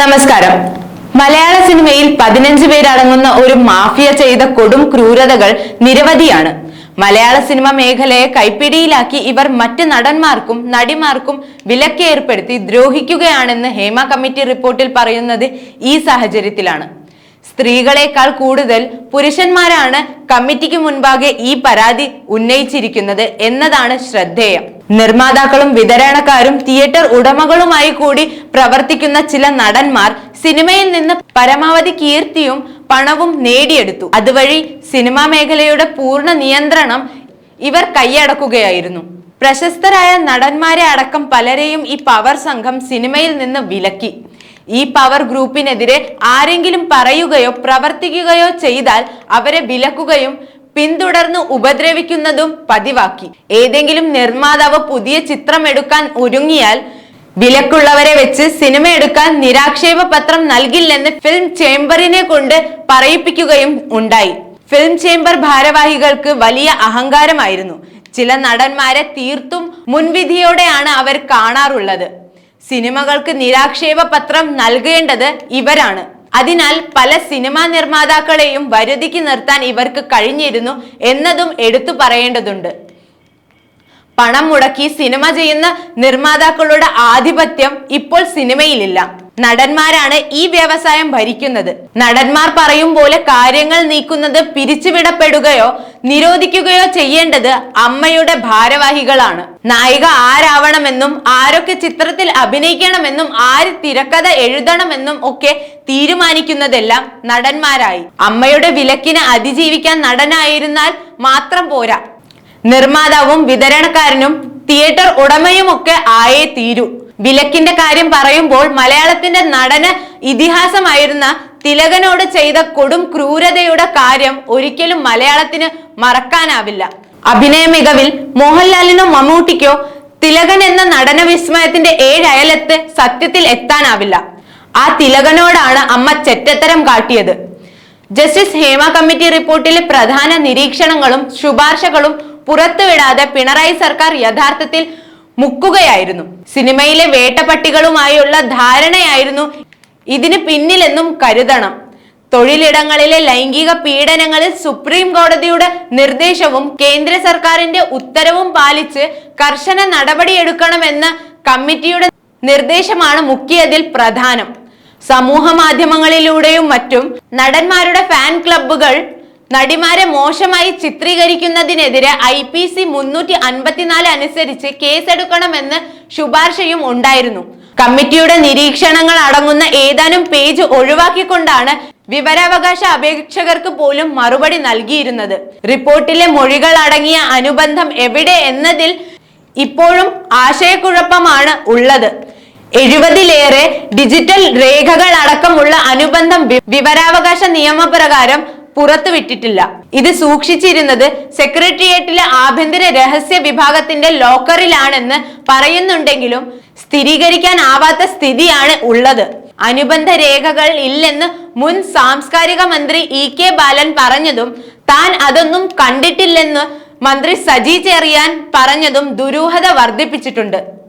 നമസ്കാരം. മലയാള സിനിമയിൽ പതിനഞ്ച് പേരടങ്ങുന്ന ഒരു മാഫിയ ചെയ്ത കൊടും ക്രൂരതകൾ നിരവധിയാണ്. മലയാള സിനിമ മേഖലയെ കൈപ്പിടിയിലാക്കി ഇവർ മറ്റ് നടന്മാർക്കും നടിമാർക്കും വിലക്കേർപ്പെടുത്തി ദ്രോഹിക്കുകയാണെന്ന് ഹേമ കമ്മിറ്റി റിപ്പോർട്ടിൽ പറയുന്നത് ഈ സാഹചര്യത്തിലാണ്. സ്ത്രീകളെക്കാൾ കൂടുതൽ പുരുഷന്മാരാണ് കമ്മിറ്റിക്ക് മുൻപാകെ ഈ പരാതി ഉന്നയിച്ചിരിക്കുന്നത് എന്നതാണ് ശ്രദ്ധേയം. നിർമ്മാതാക്കളും വിതരണക്കാരും തിയേറ്റർ ഉടമകളുമായി കൂടി പ്രവർത്തിക്കുന്ന ചില നടന്മാർ സിനിമയിൽ നിന്ന് പരമാവധി കീർത്തിയും പണവും നേടിയെടുത്തു. അതുവഴി സിനിമാ മേഖലയുടെ പൂർണ നിയന്ത്രണം ഇവർ കൈയടക്കുകയായിരുന്നു. പ്രശസ്തരായ നടന്മാരെ അടക്കം പലരെയും ഈ പവർ സംഘം സിനിമയിൽ നിന്ന് വിലക്കി. ഈ പവർ ഗ്രൂപ്പിനെതിരെ ആരെങ്കിലും പറയുകയോ പ്രവർത്തിക്കുകയോ ചെയ്താൽ അവരെ വിലക്കുകയും പിന്തുടർന്ന് ഉപദ്രവിക്കുന്നതും പതിവാക്കി. ഏതെങ്കിലും നിർമ്മാതാവ് പുതിയ ചിത്രം എടുക്കാൻ ഒരുങ്ങിയാൽ വിലക്കുള്ളവരെ വെച്ച് സിനിമ എടുക്കാൻ നിരാക്ഷേപ പത്രം നൽകില്ലെന്ന് ഫിലിം ചേംബറിനെ കൊണ്ട് പറയിപ്പിക്കുകയും ഉണ്ടായി. ഫിലിം ചേംബർ ഭാരവാഹികൾക്ക് വലിയ അഹങ്കാരമായിരുന്നു. ചില നടന്മാരെ തീർത്തും മുൻവിധിയോടെയാണ് അവർ കാണാറുള്ളത്. സിനിമകൾക്ക് നിരാക്ഷേപ പത്രം നൽകേണ്ടത് ഇവരാണ്. അതിനാൽ പല സിനിമാ നിർമ്മാതാക്കളെയും വരുതിക്ക് നിർത്താൻ ഇവർക്ക് കഴിഞ്ഞിരുന്നു എന്നതും എടുത്തു പറയേണ്ടതുണ്ട്. പണം മുടക്കി സിനിമ ചെയ്യുന്ന നിർമ്മാതാക്കളുടെ ആധിപത്യം ഇപ്പോൾ സിനിമയിലില്ല. നടന്മാരാണ് ഈ വ്യവസായം ഭരിക്കുന്നത്. നടന്മാർ പറയും പോലെ കാര്യങ്ങൾ നീക്കുന്നത് പിരിച്ചുവിടപ്പെടുകയോ നിരോധിക്കുകയോ ചെയ്യേണ്ടത് അമ്മയുടെ ഭാരവാഹികളാണ്. നായിക ആരാവണമെന്നും ആരൊക്കെ ചിത്രത്തിൽ അഭിനയിക്കണമെന്നും ആര് തിരക്കഥ എഴുതണമെന്നും ഒക്കെ തീരുമാനിക്കുന്നതെല്ലാം നടന്മാരായി. അമ്മയുടെ വിലക്കിന് അതിജീവിക്കാൻ നടനായിരുന്നാൽ മാത്രം പോരാ. നിർമ്മാതാവും വിതരണക്കാരനും തിയേറ്റർ ഉടമയുമൊക്കെ ആയേ തീരൂ. വിലക്കിന്റെ കാര്യം പറയുമ്പോൾ മലയാളത്തിന്റെ നടന ഇതിഹാസമായിരുന്ന തിലകനോട് ചെയ്ത കൊടും ക്രൂരതയുടെ കാര്യം ഒരിക്കലും മലയാളത്തിന് മറക്കാനാവില്ല. അഭിനയ മികവിൽ മോഹൻലാലിനോ മമ്മൂട്ടിക്കോ തിലകൻ എന്ന നടന വിസ്മയത്തിന്റെ ഏഴയലത്ത് സത്യത്തിൽ എത്താനാവില്ല. ആ തിലകനോടാണ് അമ്മ ചെറ്റത്തരം കാട്ടിയത്. ജസ്റ്റിസ് ഹേമ കമ്മിറ്റി റിപ്പോർട്ടിലെ പ്രധാന നിരീക്ഷണങ്ങളും ശുപാർശകളും പുറത്തുവിടാതെ പിണറായി സർക്കാർ യഥാർത്ഥത്തിൽ മുക്കുകയായിരുന്നു. സിനിമയിലെ വേട്ടപ്പട്ടികളുമായുള്ള ധാരണയായിരുന്നു ഇതിന് പിന്നിലെന്നും കരുതണം. തൊഴിലിടങ്ങളിലെ ലൈംഗിക പീഡനങ്ങളിൽ സുപ്രീം കോടതിയുടെ നിർദ്ദേശവും കേന്ദ്ര സർക്കാരിന്റെ ഉത്തരവും പാലിച്ച് കർശന നടപടിയെടുക്കണമെന്ന കമ്മിറ്റിയുടെ നിർദ്ദേശമാണ് മുക്കിയതിൽ പ്രധാനം. സമൂഹ മാധ്യമങ്ങളിലൂടെയും മറ്റും നടന്മാരുടെ ഫാൻ ക്ലബ്ബുകൾ നടിമാരെ മോശമായി ചിത്രീകരിക്കുന്നതിനെതിരെ ഐ പി സി മുന്നൂറ്റി അൻപത്തിനാല് അനുസരിച്ച് കേസെടുക്കണമെന്ന് ശുപാർശയും ഉണ്ടായിരുന്നു. കമ്മിറ്റിയുടെ നിരീക്ഷണങ്ങൾ അടങ്ങുന്ന ഏതാനും പേജ് ഒഴിവാക്കിക്കൊണ്ടാണ് വിവരാവകാശ അപേക്ഷകർക്ക് പോലും മറുപടി നൽകിയിരുന്നത്. റിപ്പോർട്ടിലെ മൊഴികൾ അടങ്ങിയ അനുബന്ധം എവിടെ എന്നതിൽ ഇപ്പോഴും ആശയക്കുഴപ്പമാണ് ഉള്ളത്. എഴുപതിലേറെ ഡിജിറ്റൽ രേഖകൾ അടക്കമുള്ള അനുബന്ധം വിവരാവകാശ നിയമപ്രകാരം പുറത്തുവിട്ടിട്ടില്ല. ഇത് സൂക്ഷിച്ചിരുന്നത് സെക്രട്ടേറിയറ്റിലെ ആഭ്യന്തര രഹസ്യ വിഭാഗത്തിന്റെ ലോക്കറിലാണെന്ന് പറയുന്നുണ്ടെങ്കിലും സ്ഥിരീകരിക്കാനാവാത്ത സ്ഥിതിയാണ് ഉള്ളത്. അനുബന്ധ രേഖകൾ ഇല്ലെന്ന് മുൻ സാംസ്കാരിക മന്ത്രി ഇ കെ ബാലൻ പറഞ്ഞതും താൻ അതൊന്നും കണ്ടിട്ടില്ലെന്ന് മന്ത്രി സജി ചെറിയാൻ പറഞ്ഞതും ദുരൂഹത വർദ്ധിപ്പിച്ചിട്ടുണ്ട്.